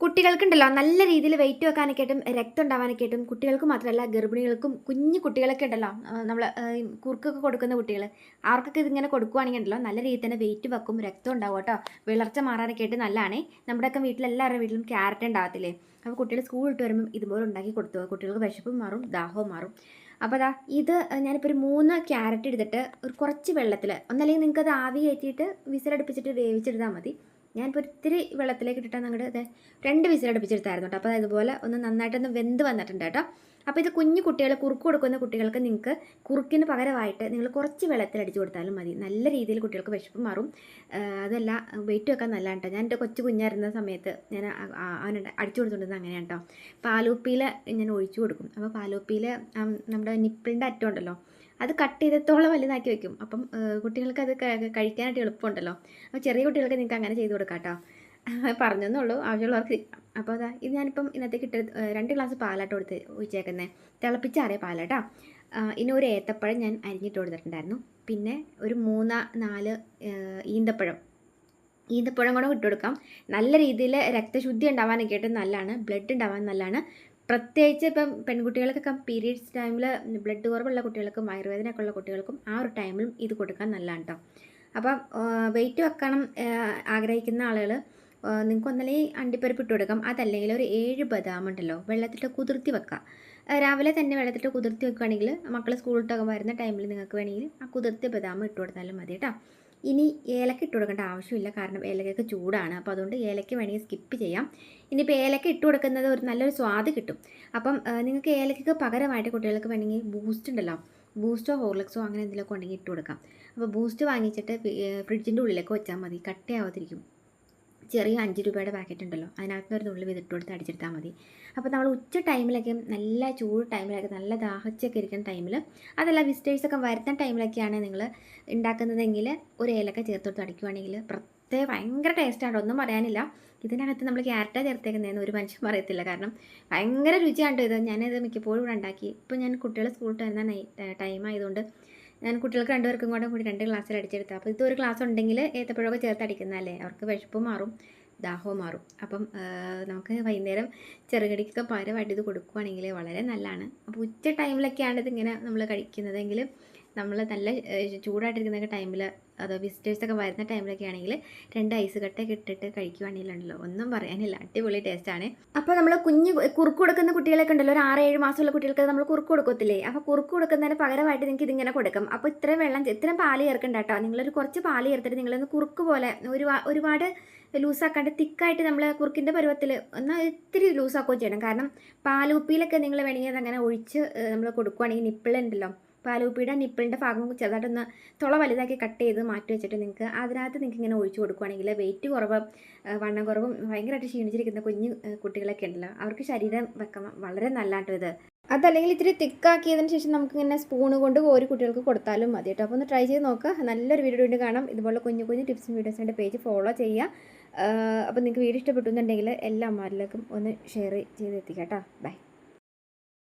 കുട്ടികൾക്കുണ്ടല്ലോ നല്ല രീതിയിൽ വെയിറ്റ് വെക്കാനൊക്കെ ആയിട്ടും രക്തം ഉണ്ടാവാനൊക്കെ ആയിട്ടും കുട്ടികൾക്ക് മാത്രമല്ല ഗർഭിണികൾക്കും കുഞ്ഞു കുട്ടികളൊക്കെ ഉണ്ടല്ലോ നമ്മൾ കുറുക്കൊക്കെ കൊടുക്കുന്ന കുട്ടികൾ അവർക്കൊക്കെ ഇതിങ്ങനെ കൊടുക്കുവാണെങ്കിൽ ഉണ്ടല്ലോ നല്ല രീതിയിൽ തന്നെ വെയിറ്റ് വെക്കും രക്തം ഉണ്ടാവും കേട്ടോ. വിളർച്ച മാറാനൊക്കെ ആയിട്ട് നല്ലതാണേ. നമ്മുടെയൊക്കെ വീട്ടിലെല്ലാവരുടെ വീട്ടിലും ക്യാരറ്റ് ഉണ്ടാകത്തില്ലേ അപ്പോൾ കുട്ടികൾ സ്കൂൾ വിട്ട് വരുമ്പം ഇതുപോലെ ഉണ്ടാക്കി കൊടുത്തു. കുട്ടികൾക്ക് വിശപ്പും മാറും ദാഹവും മാറും. അപ്പോൾ അതാ ഇത് ഞാനിപ്പോൾ ഒരു മൂന്ന് ക്യാരറ്റ് എടുത്തിട്ട് ഒരു കുറച്ച് വെള്ളത്തിൽ ഒന്നല്ലെങ്കിൽ നിങ്ങൾക്ക് അത് ആവി കയറ്റിയിട്ട് വിസിലടുപ്പിച്ചിട്ട് വേവിച്ചെടുത്താൽ മതി. ഞാനിപ്പോൾ ഒത്തിരി വെള്ളത്തിലേക്ക് ഇട്ടിട്ട് അങ്ങോട്ട് രണ്ട് വിസിലടുപ്പിച്ചെടുത്തായിരുന്നു കേട്ടോ. അപ്പോൾ അതുപോലെ ഒന്ന് നന്നായിട്ടൊന്ന് വെന്ത് വന്നിട്ടുണ്ട് കേട്ടോ. അപ്പോൾ ഇത് കുഞ്ഞു കുട്ടികൾ കുറുക്ക് കൊടുക്കുന്ന കുട്ടികൾക്ക് നിങ്ങൾക്ക് കുറുക്കിന് പകരമായിട്ട് നിങ്ങൾ കുറച്ച് വെള്ളത്തിൽ അടിച്ചു കൊടുത്താലും മതി. നല്ല രീതിയിൽ കുട്ടികൾക്ക് വിശപ്പ് മാറും. അതല്ല വെയിറ്റ് വെക്കാൻ നല്ലതാണ് കേട്ടോ. ഞാൻ എന്റെ കൊച്ചു കുഞ്ഞായിരുന്ന സമയത്ത് ഞാൻ അവനെ അടിച്ചു കൊടുത്തുകൊണ്ടിരുന്നത് അങ്ങനെയാണ് കേട്ടോ. പാലൂപ്പിയിൽ ഞാൻ ഒഴിച്ചു കൊടുക്കും. അപ്പോൾ പാലൂപ്പിയിൽ നമ്മുടെ നിപ്പിളിന്റെ അറ്റം ഉണ്ടല്ലോ അത് കട്ട് ചെയ്തത്തോളം വലുതാക്കി വെക്കും. അപ്പം കുട്ടികൾക്ക് അത് കഴിക്കാനായിട്ട് എളുപ്പമുണ്ടല്ലോ. അപ്പോൾ ചെറിയ കുട്ടികൾക്ക് നിങ്ങൾക്ക് അങ്ങനെ ചെയ്ത് കൊടുക്കാം കേട്ടോ പറഞ്ഞെന്നേ ഉള്ളൂ ആവശ്യമുള്ളവർക്ക് അപ്പോൾ അതാ ഇത് ഞാനിപ്പം ഇന്നത്തേക്ക് ഇട്ട് രണ്ട് ഗ്ലാസ് പാലാട്ട് കൊടുത്ത് ഒഴിച്ചേക്കുന്നത് തിളപ്പിച്ചാറിയ പാലാട്ടോ. ഇനി ഒരു ഏത്തപ്പഴം ഞാൻ അരിഞ്ഞിട്ട് കൊടുത്തിട്ടുണ്ടായിരുന്നു. പിന്നെ ഒരു മൂന്ന് നാല് ഈന്തപ്പഴം. ഈന്തപ്പഴം കൂടെ ഇട്ട് കൊടുക്കാം. നല്ല രീതിയിൽ രക്തശുദ്ധി ഉണ്ടാവാനൊക്കെ ആയിട്ട് നല്ലതാണ് ബ്ലഡ് ഉണ്ടാവാൻ നല്ലതാണ് പ്രത്യേകിച്ച് ഇപ്പം പെൺകുട്ടികൾക്കൊക്കെ പീരീഡ്സ് ടൈമിൽ ബ്ലഡ് കുറവുള്ള കുട്ടികൾക്കും വയറുവേദനയൊക്കെ ഉള്ള കുട്ടികൾക്കും ആ ഒരു ടൈമിലും ഇത് കൊടുക്കാൻ നല്ലതാണ് കേട്ടോ അപ്പം വെയിറ്റ് വെക്കണം ആഗ്രഹിക്കുന്ന ആളുകൾ നിങ്ങൾക്ക് ഒന്നല്ലേ അണ്ടിപ്പരിപ്പ് ഇട്ട് കൊടുക്കാം. അതല്ലെങ്കിൽ ഒരു ഏഴ് ബദാം ഉണ്ടല്ലോ വെള്ളത്തിട്ട് കുതിർത്തി വെക്കാം. രാവിലെ തന്നെ വെള്ളത്തിട്ട് കുതിർത്തി വെക്കുകയാണെങ്കിൽ മക്കൾ സ്കൂളിട്ടൊക്കെ വരുന്ന ടൈമിൽ നിങ്ങൾക്ക് വേണമെങ്കിൽ ആ കുതിർത്തി ബദാം ഇട്ട് കൊടുത്താലും മതി കേട്ടോ ഇനി ഏലക്ക ഇട്ട് കൊടുക്കേണ്ട ആവശ്യമില്ല. കാരണം ഏലക്കൊക്കെ ചൂടാണ്. അപ്പോൾ അതുകൊണ്ട് ഏലക്ക വേണമെങ്കിൽ സ്കിപ്പ് ചെയ്യാം. ഇനിയിപ്പോൾ ഏലക്ക ഇട്ട് കൊടുക്കുന്നത് ഒരു നല്ലൊരു സ്വാദ് കിട്ടും. അപ്പം നിങ്ങൾക്ക് ഏലക്കയ്ക്ക് പകരമായിട്ട് കുട്ടികൾക്ക് വേണമെങ്കിൽ ബൂസ്റ്റ് ഉണ്ടല്ലോ. ബൂസ്റ്റോ ഹോർലിക്സോ അങ്ങനെ എന്തെങ്കിലുമൊക്കെ ഉണ്ടെങ്കിൽ ഇട്ട് കൊടുക്കാം. അപ്പോൾ ബൂസ്റ്റ് വാങ്ങിച്ചിട്ട് ഫ്രിഡ്ജിന്റെ ഉള്ളിലേക്ക് വെച്ചാൽ മതി. കട്ടയാവാതിരിക്കും. ചെറിയ അഞ്ച് രൂപയുടെ പാക്കറ്റ് ഉണ്ടല്ലോ. അതിനകത്ത് ഒരു തുള്ളി വിതിട്ട് കൊടുത്ത് അടിച്ചെടുത്താൽ മതി. അപ്പോൾ നമ്മൾ ഉച്ച ടൈമിലൊക്കെ നല്ല ചൂട് ടൈമിലൊക്കെ നല്ല ദാഹച്ചൊക്കെ ഇരിക്കുന്ന ടൈമിൽ അതല്ല വിസിറ്റേഴ്സൊക്കെ വരുന്ന ടൈമിലൊക്കെയാണ് നിങ്ങൾ ഉണ്ടാക്കുന്നതെങ്കിൽ ഒരു ഏലക്ക ചേർത്ത് കൊടുത്ത് അടിക്കുവാണെങ്കിൽ പ്രത്യേക ഭയങ്കര ടേസ്റ്റാണ് ഒന്നും പറയാനില്ല. ഇതിനകത്ത് നമ്മൾ ക്യാരറ്റാ ചേർത്തേക്കുന്നതെന്ന് ഒരു മനുഷ്യൻ പറയത്തില്ല. കാരണം ഭയങ്കര രുചിയാണ് ഇത്. ഞാനിത് മിക്കപ്പോഴും ഇവിടെ ഉണ്ടാക്കി. ഇപ്പോൾ ഞാൻ കുട്ടികളെ സ്കൂളിൽ വരുന്ന ടൈം ആയതുകൊണ്ട് ഞാൻ കുട്ടികൾക്ക് രണ്ടുപേർക്കും കൂടെ കൂടി രണ്ട് ഗ്ലാസ്സിൽ അടിച്ചെടുത്താൽ അപ്പോൾ ഇതൊരു ഗ്ലാസ് ഉണ്ടെങ്കിൽ ഏത്തപ്പഴമൊക്കെ ചേർത്ത് അടിക്കുന്നതല്ലേ? അവർക്ക് വിശപ്പ് മാറും ദാഹവും മാറും. അപ്പം നമുക്ക് വൈകുന്നേരം ചെറുകടിക്കൊക്കെ പകരമായിട്ട് ഇത് കൊടുക്കുവാണെങ്കിൽ വളരെ നല്ലതാണ്. അപ്പോൾ ഉച്ച ടൈമിലൊക്കെയാണ് ഇതിങ്ങനെ നമ്മൾ കഴിക്കുന്നതെങ്കിൽ നമ്മൾ നല്ല ചൂടായിട്ടിരിക്കുന്ന ടൈമിൽ അതോ വിസിറ്റേഴ്സൊക്കെ വരുന്ന ടൈമിലൊക്കെ ആണെങ്കിൽ രണ്ട് ഐസ് കട്ടൊക്കെ ഇട്ടിട്ട് കഴിക്കുവാണെങ്കിലുണ്ടല്ലോ. ഒന്നും പറയാനില്ല. അടിപൊളി ടേസ്റ്റാണ് അപ്പോൾ നമ്മൾ കുഞ്ഞ് കുറുക്ക് കൊടുക്കുന്ന കുട്ടികളൊക്കെ ഉണ്ടല്ലോ. ഒരു ആറ് ഏഴ് മാസമുള്ള കുട്ടികൾക്ക് നമ്മൾ കുറുക്ക് കൊടുക്കത്തില്ലേ? അപ്പോൾ കുറുക്ക് കൊടുക്കുന്നതിന് പകരമായിട്ട് നിങ്ങൾക്ക് ഇതിങ്ങനെ കൊടുക്കും. അപ്പോൾ ഇത്രയും വെള്ളം ഇത്രയും പാൽ ചേർക്കണ്ട കേട്ടോ നിങ്ങളൊരു കുറച്ച് പാൽ ചേർത്തിട്ട് നിങ്ങളൊന്ന് കുറുക്ക് പോലെ ഒരു ഒരുപാട് ലൂസാക്കാണ്ട് തിക്കായിട്ട് നമ്മൾ കുറുക്കിന്റെ പരുവത്തിൽ എന്നാൽ ഇത്തിരി ലൂസാക്കുകയും ചെയ്യണം. കാരണം പാലുപ്പിയിലൊക്കെ നിങ്ങൾ വേണമെങ്കിൽ അതങ്ങനെ ഒഴിച്ച് നമ്മൾ കൊടുക്കുവാണെങ്കിൽ നിപ്പിളുണ്ടല്ലോ പാലുപ്പിയുടെ നിപ്പിളിന്റെ ഭാഗം ചെറുതായിട്ടൊന്ന് തുള വലുതാക്കി കട്ട് ചെയ്ത് മാറ്റി വെച്ചിട്ട് നിങ്ങൾക്ക് അതിനകത്ത് നിങ്ങൾക്ക് ഇങ്ങനെ ഒഴിച്ച് കൊടുക്കുവാണെങ്കിൽ വെയിറ്റ് കുറവ് വണ്ണം കുറവും ഭയങ്കരമായിട്ട് ക്ഷീണിച്ചിരിക്കുന്ന കുഞ്ഞു കുട്ടികളൊക്കെ ഉണ്ടല്ലോ അവർക്ക് ശരീരം വെക്കാൻ വളരെ നല്ലതാട്ടോ ഇത്. അതല്ലെങ്കിൽ ഇത്തിരി തിക്കാക്കിയതിന് ശേഷം നമുക്കിങ്ങനെ സ്പൂണ് കൊണ്ട് ഓരോ കുട്ടികൾക്ക് കൊടുത്താലും മതി കേട്ടോ. അപ്പോൾ ഒന്ന് ട്രൈ ചെയ്ത് നോക്കുക നല്ലൊരു വീഡിയോ വീണ്ടും കാണാം. ഇതുപോലെ കുഞ്ഞു കുഞ്ഞു ടിപ്സും വീഡിയോസിന്റെ പേജ് ഫോളോ ചെയ്യുക. അപ്പോൾ നിങ്ങൾക്ക് വീഡിയോ ഇഷ്ടപ്പെട്ടു എല്ലാ അമ്മമാരിലേക്കും ഒന്ന് ഷെയർ ചെയ്ത് എത്തിക്കാം കേട്ടോ. ബൈ